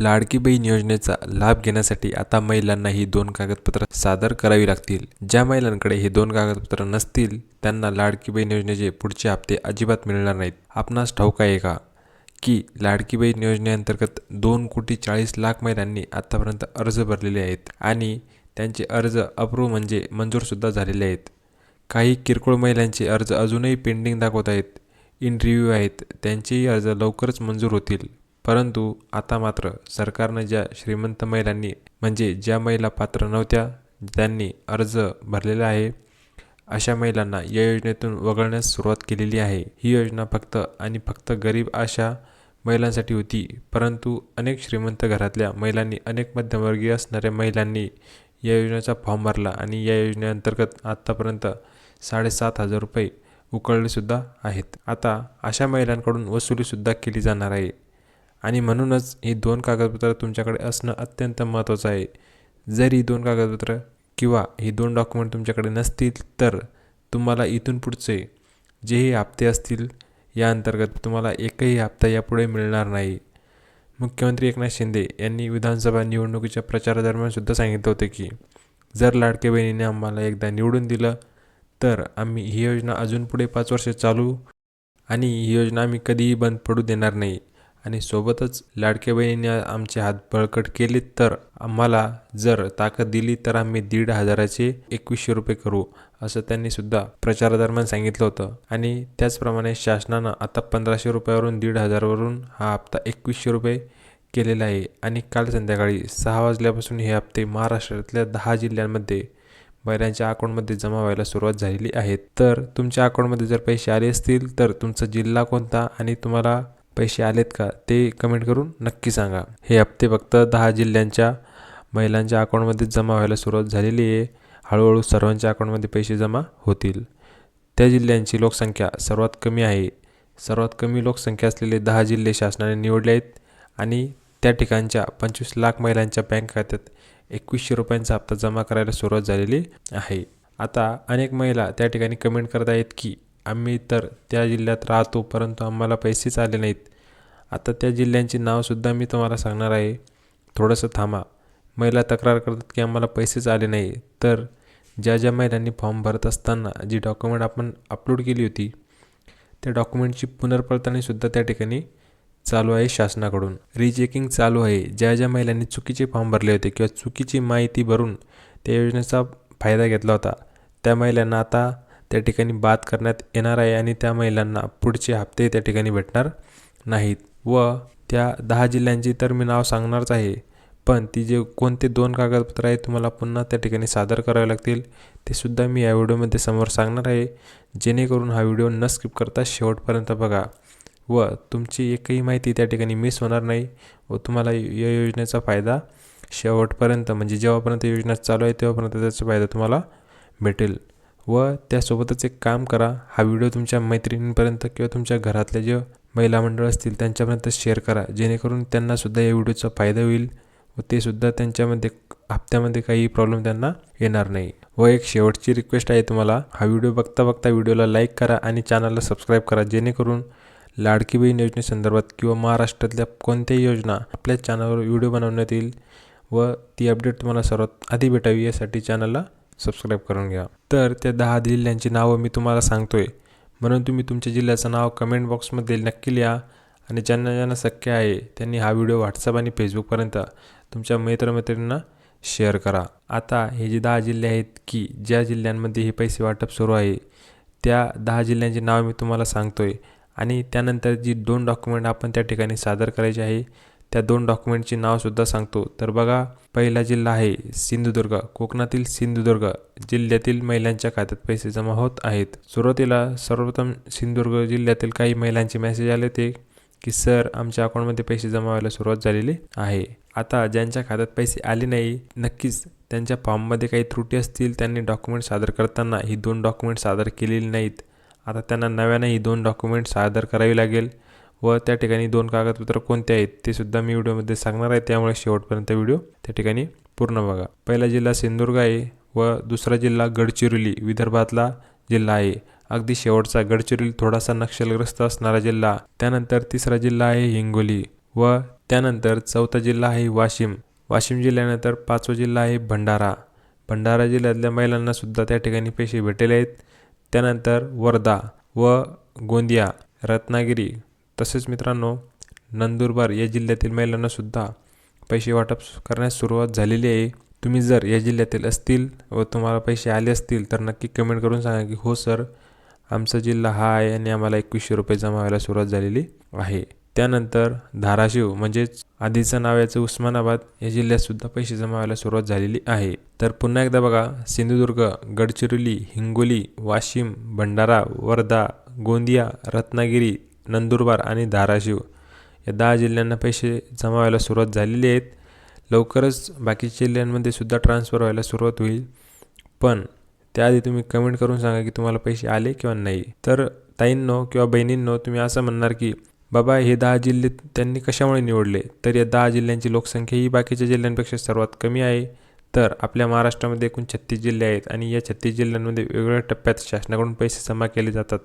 लाडकी बहीण योजनेचा लाभ घेण्यासाठी आता महिलांना ही दोन कागदपत्र सादर करावी लागतील. ज्या महिलांकडे हे दोन कागदपत्र नसतील त्यांना लाडकी बहीण योजनेचे पुढचे हप्ते अजिबात मिळणार नाहीत. आपणास ठाऊक आहे का? की लाडकी बहीण योजनेअंतर्गत दोन कोटी चाळीस लाख महिलांनी आत्तापर्यंत अर्ज भरलेले आहेत आणि त्यांचे अर्ज अप्रूव्ह म्हणजे मंजूरसुद्धा झालेले आहेत. काही किरकोळ महिलांचे अर्ज अजूनही पेंडिंग दाखवत आहेत. इंटरव्ह्यू आहेत. त्यांचेही अर्ज लवकरच मंजूर होतील. परंतु आता मात्र सरकारनं ज्या श्रीमंत महिलांनी म्हणजे ज्या महिला पात्र नव्हत्या त्यांनी अर्ज भरलेला आहे अशा महिलांना या योजनेतून वगळण्यास सुरुवात केलेली आहे. ही योजना फक्त आणि फक्त गरीब अशा महिलांसाठी होती परंतु अनेक श्रीमंत घरातल्या महिलांनी अनेक मध्यमवर्गीय असणाऱ्या महिलांनी या योजनेचा फॉर्म भरला आणि या योजनेअंतर्गत आत्तापर्यंत साडेसात हजार रुपये उकळलेसुद्धा आहेत. आता अशा महिलांकडून वसुलीसुद्धा केली जाणार आहे. आणि म्हणूनच ही दोन कागदपत्रं तुमच्याकडे असणं अत्यंत महत्त्वाचं आहे. जर ही दोन कागदपत्रं किंवा ही दोन डॉक्युमेंट तुमच्याकडे नसतील तर तुम्हाला इथून पुढचे जेही हप्ते असतील या अंतर्गत तुम्हाला एकही हप्ता यापुढे मिळणार नाही. मुख्यमंत्री एकनाथ शिंदे यांनी विधानसभा निवडणुकीच्या प्रचारादरम्यान सुद्धा सांगितलं होतं की जर लाडके बहिणीने आम्हाला एकदा निवडून दिलं तर आम्ही ही योजना अजून पुढे पाच वर्षे चालू आणि ही योजना आम्ही कधीही बंद पडू देणार नाही. आणि सोबतच लाडके बहिणीने आमचे हात बळकट केले तर आम्हाला जर ताकद दिली तर आम्ही दीड हजाराचे एकवीसशे रुपये करू असं त्यांनी सुद्धा प्रचारादरम्यान सांगितलं होतं. आणि त्याचप्रमाणे शासनानं आता पंधराशे रुपयावरून दीड हजारवरून हा हप्ता एकवीसशे रुपये केलेला आहे. आणि काल संध्याकाळी सहा वाजल्यापासून हे हप्ते महाराष्ट्रातल्या दहा जिल्ह्यांमध्ये महिलांच्या अकाउंटमध्ये जमा व्हायला सुरुवात झालेली आहे तर तुमच्या अकाउंटमध्ये जर पैसे आले असतील तर तुमचा जिल्हा कोणता आणि तुम्हाला पैसे आलेत का ते कमेंट करून नक्की सांगा. हे हप्ते फक्त दहा जिल्ह्यांच्या महिलांच्या अकाउंटमध्ये जमा व्हायला सुरुवात झालेली आहे. हळूहळू सर्वांच्या अकाउंटमध्ये पैसे जमा होतील. त्या जिल्ह्यांची लोकसंख्या सर्वात कमी आहे. सर्वात कमी लोकसंख्या असलेले दहा जिल्हे शासनाने निवडले आहेत आणि त्या ठिकाणच्या पंचवीस लाख महिलांच्या बँक खात्यात एकवीसशे रुपयांचा हप्ता जमा करायला सुरुवात झालेली आहे. आता अनेक महिला त्या ठिकाणी कमेंट करत आहेत की आम्ही तर त्या जिल्ह्यात राहतो परंतु आम्हाला पैसेच आले नाहीत. आता त्या जिल्ह्यांची नावसुद्धा मी तुम्हाला सांगणार आहे. थोडंसं थांबा. महिला तक्रार करतात की आम्हाला पैसेच आले नाही. तर ज्या ज्या महिलांनी फॉर्म भरत असताना जी डॉक्युमेंट आपण अपलोड केली होती त्या डॉक्युमेंटची पुनर्पडताळणीसुद्धा त्या ठिकाणी चालू आहे शासनाकडून. रिचेकिंग चालू आहे. ज्या ज्या महिलांनी चुकीचे फॉर्म भरले होते किंवा चुकीची माहिती भरून त्या योजनेचा फायदा घेतला होता त्या महिलांना आता त्या ठिकाणी बाद करण्यात येणार आहे आणि त्या महिलांना पुढचे हप्ते त्या ठिकाणी भेटणार नाहीत. व त्या दहा जिल्ह्यांची तर मी नाव सांगणारच आहे. पण ती जे कोणते दोन कागदपत्र आहेत तुम्हाला पुन्हा त्या ठिकाणी सादर करावे लागतील ते सुद्धा मी या व्हिडिओमध्ये समोर सांगणार आहे. जेणेकरून हा व्हिडिओ न स्किप करता शेवटपर्यंत बघा. व तुमची एकही माहिती त्या ठिकाणी मिस होणार नाही व तुम्हाला या योजनेचा फायदा शेवटपर्यंत म्हणजे जेव्हापर्यंत योजना चालू आहे तेव्हापर्यंत त्याचा फायदा तुम्हाला भेटेल. व त्यासोबतच एक काम करा. हा व्हिडिओ तुमच्या मैत्रिणींपर्यंत किंवा तुमच्या घरातले जे महिला मंडळ असतील त्यांच्यापर्यंत शेअर करा. जेणेकरून त्यांनासुद्धा या व्हिडिओचा फायदा होईल व ते सुद्धा त्यांच्यामध्ये हप्त्यामध्ये काही प्रॉब्लेम त्यांना येणार नाही. व एक शेवटची रिक्वेस्ट आहे तुम्हाला. हा व्हिडिओ बघता बघता व्हिडिओला लाईक करा आणि चॅनलला सबस्क्राईब करा. जेणेकरून लाडकी बहीण योजनेसंदर्भात किंवा महाराष्ट्रातल्या कोणत्याही योजना आपल्या चॅनलवर व्हिडिओ बनवण्यात येईल व ती अपडेट तुम्हाला सर्वात आधी भेटावी यासाठी चॅनलला सबस्क्राईब करून घ्या. तर त्या दहा जिल्ह्यांची नावं मी तुम्हाला सांगतो आहे म्हणून तुम्ही तुमच्या जिल्ह्याचं नाव कमेंट बॉक्समध्ये नक्की लिहा आणि ज्यांना ज्यांना शक्य आहे त्यांनी हा व्हिडिओ व्हॉट्सअप आणि फेसबुकपर्यंत तुमच्या मित्रमैत्रिणींना शेअर करा. आता हे जे दहा जिल्हे आहेत की ज्या जिल्ह्यांमध्ये हे पैसे वाटप सुरू आहे त्या दहा जिल्ह्यांची नाव मी तुम्हाला सांगतो आहे आणि त्यानंतर जी दोन डॉक्युमेंट आपण त्या ठिकाणी सादर करायचे आहे त्या दोन डॉक्युमेंटची नावसुद्धा सांगतो. तर बघा पहिला जिल्हा आहे सिंधुदुर्ग. कोकणातील सिंधुदुर्ग जिल्ह्यातील महिलांच्या खात्यात पैसे जमा होत आहेत. सुरुवातीला सर्वप्रथम सिंधुदुर्ग जिल्ह्यातील काही महिलांचे मेसेज आले ते की सर आमच्या अकाउंटमध्ये पैसे जमा व्हायला सुरुवात झालेली आहे. आता ज्यांच्या खात्यात पैसे आले नाही नक्कीच त्यांच्या फॉर्ममध्ये काही त्रुटी असतील त्यांनी डॉक्युमेंट सादर करताना ही दोन डॉक्युमेंट सादर केलेली नाहीत. आता त्यांना नव्याने ही दोन डॉक्युमेंट सादर करावी लागेल. व त्या ठिकाणी दोन कागदपत्र कोणते आहेत ते सुद्धा मी व्हिडिओमध्ये सांगणार आहे. त्यामुळे शेवटपर्यंत व्हिडिओ त्या ठिकाणी पूर्ण बघा. पहिला जिल्हा सिंधुदुर्ग आहे व दुसरा जिल्हा गडचिरोली विदर्भातला जिल्हा आहे. अगदी शेवटचा गडचिरोली थोडासा नक्षलग्रस्त असणारा जिल्हा. त्यानंतर तिसरा जिल्हा आहे हिंगोली व त्यानंतर चौथा जिल्हा आहे वाशिम. वाशिम जिल्ह्यानंतर पाचवा जिल्हा आहे भंडारा. भंडारा जिल्ह्यातल्या महिलांना सुद्धा त्या ठिकाणी पैसे भेटेले आहेत. त्यानंतर वर्धा व गोंदिया रत्नागिरी तसेच मित्रांनो नंदुरबार या जिल्ह्यातील महिलांनासुद्धा पैसे वाटप करण्यास सुरुवात झालेली आहे. तुम्ही जर या जिल्ह्यातील असतील व तुम्हाला पैसे आले असतील तर नक्की कमेंट करून सांगा की हो सर आमचा जिल्हा हा आहे आणि आम्हाला एकवीसशे रुपये जमा व्हायला सुरुवात झालेली आहे. त्यानंतर धाराशिव म्हणजेच आधीचं नाव याचं उस्मानाबाद या जिल्ह्यातसुद्धा पैसे जमा व्हायला सुरुवात झालेली आहे. तर पुन्हा एकदा बघा सिंधुदुर्ग गडचिरोली हिंगोली वाशिम भंडारा वर्धा गोंदिया रत्नागिरी नंदुरबार आणि धाराशिव या दहा जिल्ह्यांना पैसे जमा व्हायला सुरुवात झालेली आहेत. लवकरच बाकीच्या जिल्ह्यांमध्ये सुद्धा ट्रान्सफर व्हायला सुरुवात होईल. पण त्याआधी तुम्ही कमेंट करून सांगा की तुम्हाला पैसे आले किंवा नाही. तर ताईंनो किंवा बहिणींनो तुम्ही असं म्हणणार की बाबा हे दहा जिल्हे त्यांनी कशामुळे निवडले? तर या दहा जिल्ह्यांची लोकसंख्या ही बाकीच्या जिल्ह्यांपेक्षा सर्वात कमी आहे. तर आपल्या महाराष्ट्रामध्ये एकूण छत्तीस जिल्हे आहेत आणि या छत्तीस जिल्ह्यांमध्ये वेगवेगळ्या टप्प्यात शासनाकडून पैसे जमा केले जातात.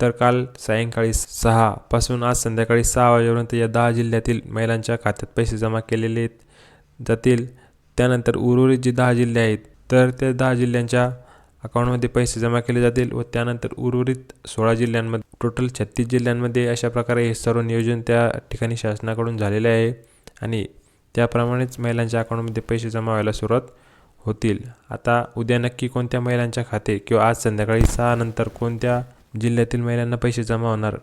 तर काल सायंकाळी सहापासून आज संध्याकाळी सहा वाजेपर्यंत या दहा जिल्ह्यातील महिलांच्या खात्यात पैसे जमा केलेले आहेत. जातील. त्यानंतर उर्वरित जे दहा जिल्हे आहेत तर त्या दहा जिल्ह्यांच्या अकाउंटमध्ये पैसे जमा केले जातील व त्यानंतर उर्वरित सोळा जिल्ह्यांमध्ये टोटल छत्तीस जिल्ह्यांमध्ये अशा प्रकारे हे सर्व नियोजन त्या ठिकाणी शासनाकडून झालेले आहे आणि त्याप्रमाणेच महिलांच्या अकाउंटमध्ये पैसे जमा व्हायला सुरुवात होतील. आता उद्या नक्की कोणत्या महिलांच्या खाते किंवा आज संध्याकाळी सहा नंतर कोणत्या जिल्ह्यातील महिलांना पैसे जमा होणार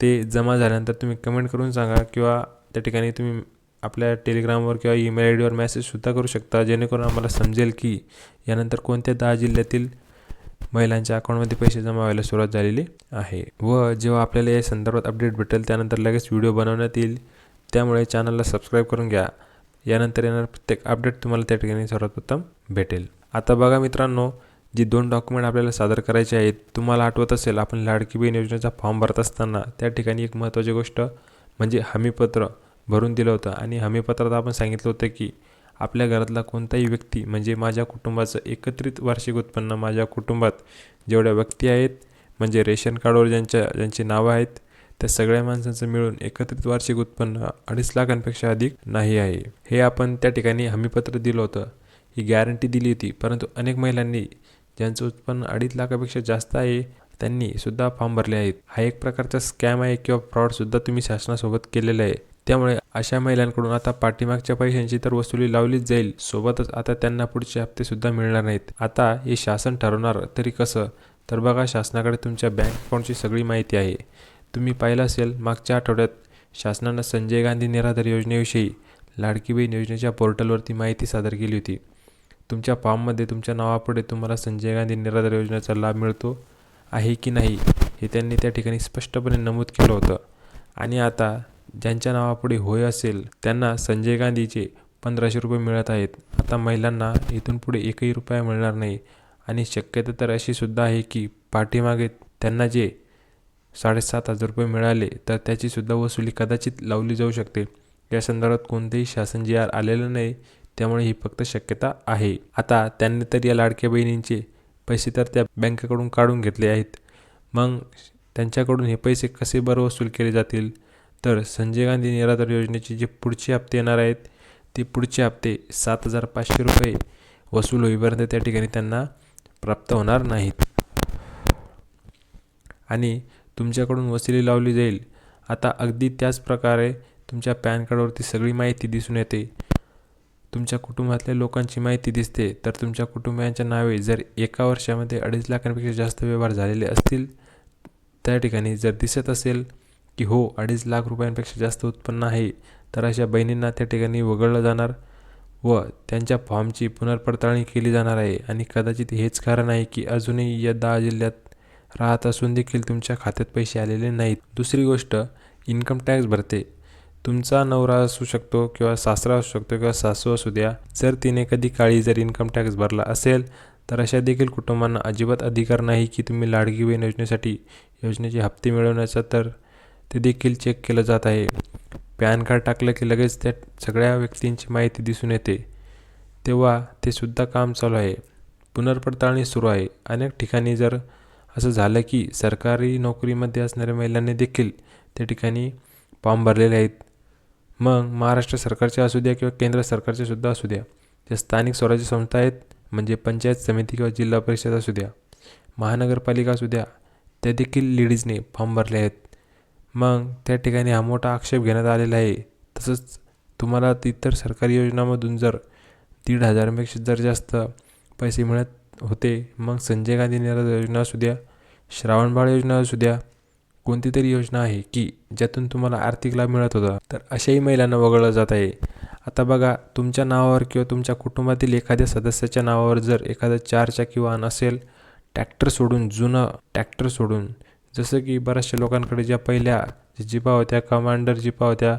ते जमा झाल्यानंतर तुम्ही कमेंट करून सांगा किंवा त्या ठिकाणी तुम्ही आपल्या टेलिग्रामवर किंवा ईमेल आय डीवर मेसेजसुद्धा करू शकता जेणेकरून आम्हाला समजेल की यानंतर कोणत्या दहा जिल्ह्यातील महिलांच्या अकाउंटमध्ये पैसे जमा व्हायला सुरुवात झालेली आहे. व जेव्हा आपल्याला या संदर्भात अपडेट भेटेल त्यानंतर लगेच व्हिडिओ बनवण्यात येईल. त्यामुळे चॅनलला सबस्क्राईब करून घ्या. यानंतर येणार प्रत्येक अपडेट तुम्हाला त्या ठिकाणी सर्वप्रथम भेटेल. आता बघा मित्रांनो जी दोन डॉक्युमेंट आपल्याला सादर करायचे आहेत तुम्हाला आठवत असेल आपण लाडकी बहीण योजनेचा फॉर्म भरत असताना त्या ठिकाणी एक महत्त्वाची गोष्ट म्हणजे हमीपत्र भरून दिलं होतं. आणि हमीपत्रात आपण सांगितलं होतं की आपल्या घरातला कोणताही व्यक्ती म्हणजे माझ्या कुटुंबाचं एकत्रित वार्षिक उत्पन्न माझ्या कुटुंबात जेवढ्या व्यक्ती आहेत म्हणजे रेशन कार्डवर ज्यांच्या ज्यांची नावं आहेत त्या सगळ्या माणसांचं मिळून एकत्रित वार्षिक उत्पन्न अडीच लाखांपेक्षा अधिक नाही आहे. हे आपण त्या ठिकाणी हमीपत्र दिलं होतं. ही गॅरंटी दिली होती. परंतु अनेक महिलांनी ज्यांचं उत्पन्न अडीच लाखापेक्षा जास्त आहे त्यांनी सुद्धा फॉर्म भरले आहेत. हा एक प्रकारचा स्कॅम आहे किंवा फ्रॉडसुद्धा तुम्ही शासनासोबत केलेला आहे. त्यामुळे अशा महिलांकडून आता पाठीमागच्या पैशांची तर वसुली लावलीच जाईल. सोबतच आता त्यांना पुढचे हप्ते सुद्धा मिळणार नाहीत. आता हे शासन ठरवणार तरी कसं? तर बघा शासनाकडे तुमच्या बँक अकाउंटची सगळी माहिती आहे. तुम्ही पाहिलं असेल मागच्या आठवड्यात शासनानं संजय गांधी निराधार योजनेविषयी लाडकी बहीण योजनेच्या पोर्टलवरती माहिती सादर केली होती. तुमच्या फॉर्ममध्ये तुमच्या नावापुढे तुम्हाला संजय गांधी निराधार योजनेचा लाभ मिळतो आहे की नाही हे त्यांनी त्या ठिकाणी स्पष्टपणे नमूद केलं होतं. आणि आता ज्यांच्या नावापुढे होय असेल त्यांना संजय गांधीचे पंधराशे रुपये मिळत आहेत. आता महिलांना इथून पुढे एकही रुपया मिळणार नाही. आणि शक्यता तर अशीसुद्धा आहे की पाठीमागे त्यांना जे साडेसात हजार रुपये मिळाले तर त्याचीसुद्धा वसुली कदाचित लावली जाऊ शकते. या संदर्भात कोणतेही शासन जी आर आलेलं नाही. त्यामुळे ही फक्त शक्यता आहे. आता त्यांनी तर या लाडक्या बहिणींचे पैसे तर त्या बँकेकडून काढून घेतले आहेत. मग त्यांच्याकडून हे पैसे कसे बरं वसूल केले जातील? तर संजय गांधी निराधार योजनेचे जे पुढचे हप्ते येणार आहेत ते पुढचे हप्ते सात हजार पाचशे रुपये वसूल होईपर्यंत त्या ठिकाणी त्यांना प्राप्त होणार नाहीत. आणि तुमच्याकडून वसुली लावली जाईल. आता अगदी त्याच प्रकारे तुमच्या पॅन कार्डवरती सगळी माहिती दिसून येते. तुमच्या कुटुंबातल्या लोकांची माहिती दिसते तर तुमच्या कुटुंबियांच्या नावे जर एका वर्षामध्ये अडीच लाखांपेक्षा जास्त व्यवहार झालेले असतील त्या ठिकाणी जर दिसत असेल की हो अडीच लाख रुपयांपेक्षा जास्त उत्पन्न आहे तर अशा बहिणींना त्या ठिकाणी वगळलं जाणार व त्यांच्या फॉर्मची पुनर्पडताळणी केली जाणार आहे. आणि कदाचित हेच कारण आहे की अजूनही या दहा जिल्ह्यात राहत असून देखील तुमच्या खात्यात पैसे आलेले नाहीत. दुसरी गोष्ट इन्कम टॅक्स भरते. तुमचा नवरा असू शकतो किंवा सासरा असू शकतो किंवा सासू असू द्या जर तिने कधी काळी जर इन्कम टॅक्स भरला असेल तर अशा देखील कुटुंबांना अजिबात अधिकार नाही की तुम्ही लाडकी बहीण योजनेसाठी योजनेचे हप्ते मिळवण्याचा तर ते देखील चेक केलं जात आहे. पॅन कार्ड टाकलं की लगेच त्या सगळ्या व्यक्तींची माहिती दिसून येते. तेव्हा ते सुद्धा काम चालू आहे. पुनर्पडताळणी सुरू आहे. अनेक ठिकाणी जर असं झालं की सरकारी नोकरीमध्ये असणाऱ्या महिलांनी देखील त्या ठिकाणी फॉर्म भरलेले आहेत. मग महाराष्ट्र सरकारच्या असू द्या किंवा केंद्र सरकारच्या सुद्धा असू द्या. ज्या स्थानिक स्वराज्य संस्था आहेत म्हणजे पंचायत समिती किंवा जिल्हा परिषद असू द्या महानगरपालिका असू द्या त्या देखील लेडीजने फॉर्म भरले आहेत. मग त्या ठिकाणी हा मोठा आक्षेप घेण्यात आलेला आहे. तसंच तुम्हाला इतर सरकारी योजनामधून जर दीड हजारापेक्षा जर जास्त पैसे मिळत होते मग संजय गांधी निराधार योजना असू द्या श्रावणबाळ योजना असू द्या कोणती तरी योजना आहे की ज्यातून तुम्हाला आर्थिक लाभ मिळत होता तर अशाही महिलांना वगळलं जात आहे. आता बघा तुमच्या नावावर किंवा तुमच्या कुटुंबातील एखाद्या सदस्याच्या नावावर जर एखादं चारचाकी वाहन असेल ट्रॅक्टर सोडून जुनं ट्रॅक्टर सोडून जसं की बऱ्याचशा लोकांकडे ज्या पहिल्या जिपा होत्या कमांडर जिपा होत्या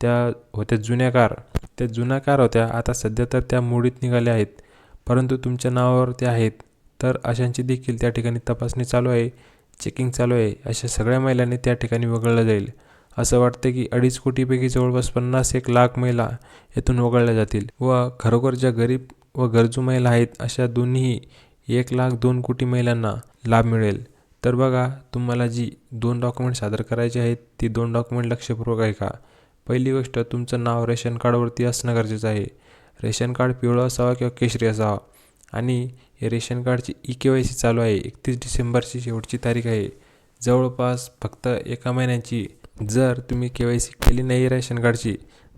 त्या होत्या जुन्या कार. त्या जुन्या कार होत्या आता सध्या तर त्या मोडीत निघाल्या आहेत. परंतु तुमच्या नावावर त्या आहेत तर अशांची देखील त्या ठिकाणी तपासणी चालू आहे. चेकिंग चालू आहे. अशा सगळ्या महिलांनी त्या ठिकाणी वगळलं जाईल. असं वाटतं की अडीच कोटीपैकी जवळपास पन्नास एक लाख महिला यातून वगळल्या जातील. व खरोखर ज्या गरीब व गरजू महिला आहेत अशा दोन्ही एक लाख दोन कोटी महिलांना लाभ मिळेल. तर बघा तुम्हाला जी दोन डॉक्युमेंट सादर करायची आहेत ती दोन डॉक्युमेंट लक्षपूर्वक आहे का पहिली गोष्ट तुमचं नाव रेशन कार्डवरती असणं गरजेचं आहे. रेशन कार्ड पिवळं असावा किंवा केशरी असावा. आणि रेशन कार्डची ई के वाय सी चालू आहे. एकतीस डिसेंबरची शेवटची तारीख आहे. जवळपास फक्त एका महिन्याची. जर तुम्ही के वाय सी केली नाही रेशन कार्डची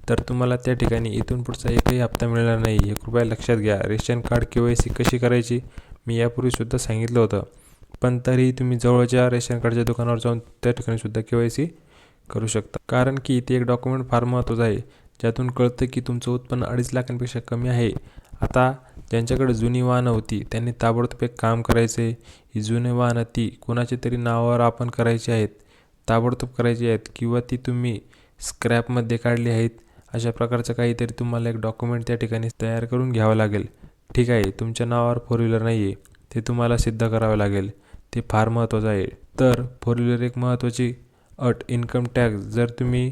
तर तुम्हाला त्या ठिकाणी इथून पुढचा एकही हप्ता मिळणार नाही. हे कृपया लक्षात घ्या. Ration card K Y C कशी करायची मी यापूर्वीसुद्धा सांगितलं होतं. पण तरीही तुम्ही जवळच्या रेशन कार्डच्या दुकानावर जाऊन त्या ठिकाणीसुद्धा के वाय सी करू शकता. कारण की इथे एक डॉक्युमेंट फार महत्त्वाचं आहे. ज्यातून कळतं की तुमचं उत्पन्न अडीच लाखांपेक्षा कमी आहे. आता ज्यांच्याकडे जुनी वाहनं होती. त्यांनी ताबडतोब एक काम करायचे. ही जुनी वाहनं ती कोणाच्या तरी नावावर आपण करायची आहेत ताबडतोब करायची आहेत किंवा ती तुम्ही स्क्रॅपमध्ये काढली आहेत अशा प्रकारचं काहीतरी तुम्हाला एक डॉक्युमेंट त्या ठिकाणी तयार करून घ्यावं लागेल. ठीक आहे तुमच्या नावावर फोर व्हीलर नाही आहे ते तुम्हाला सिद्ध करावं लागेल. ते फार महत्त्वाचं आहे. तर फोर व्हीलर एक महत्त्वाची अट इन्कम टॅक्स जर तुम्ही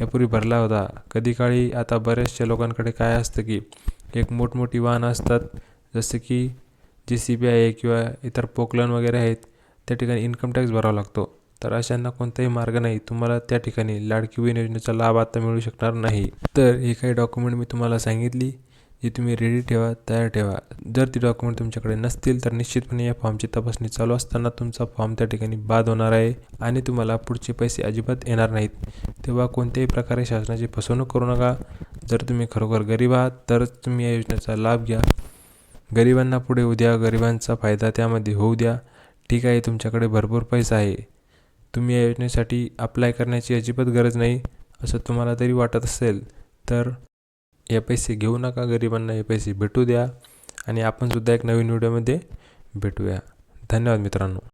यापूर्वी भरला होता कधी काळी आता बऱ्याचशा लोकांकडे काय असतं की एक मोठमोठी वाहनं असतात. जसं की जे सी बी आहे किंवा इतर पोकलन वगैरे आहेत त्या ठिकाणी इन्कम टॅक्स भरावा लागतो. तर अशांना कोणताही मार्ग नाही. तुम्हाला त्या ठिकाणी लाडकी बहीण योजनेचा लाभ आता मिळू शकणार नाही. तर हे काही डॉक्युमेंट मी तुम्हाला सांगितली. जी तुम्ही रेडी ठेवा तयार ठेवा. जर ती डॉक्युमेंट तुमच्याकडे नसतील तर निश्चितपणे या फॉर्मची तपासणी चालू असताना तुमचा फॉर्म त्या ठिकाणी बाद होणार आहे आणि तुम्हाला पुढचे पैसे अजिबात येणार नाहीत. तेव्हा कोणत्याही प्रकारे शासनाची फसवणूक करू नका. जर तुम्ही खरोखर गरीब आहात तरच तुम्ही या योजनेचा लाभ घ्या. गरिबांना पुढे उद्या गरिबांचा फायदा त्यामध्ये होऊ द्या. ठीक आहे तुमच्याकडे भरपूर पैसा आहे. तुम्ही या योजनेसाठी अप्लाय करण्याची अजिबात गरज नाही. असं तुम्हाला तरी वाटत असेल तर हे पैसे घेऊ नका गरिबांना हे पैसे भेटू द्या. आणि आपणसुद्धा एक नवीन व्हिडिओमध्ये भेटूया. धन्यवाद मित्रांनो.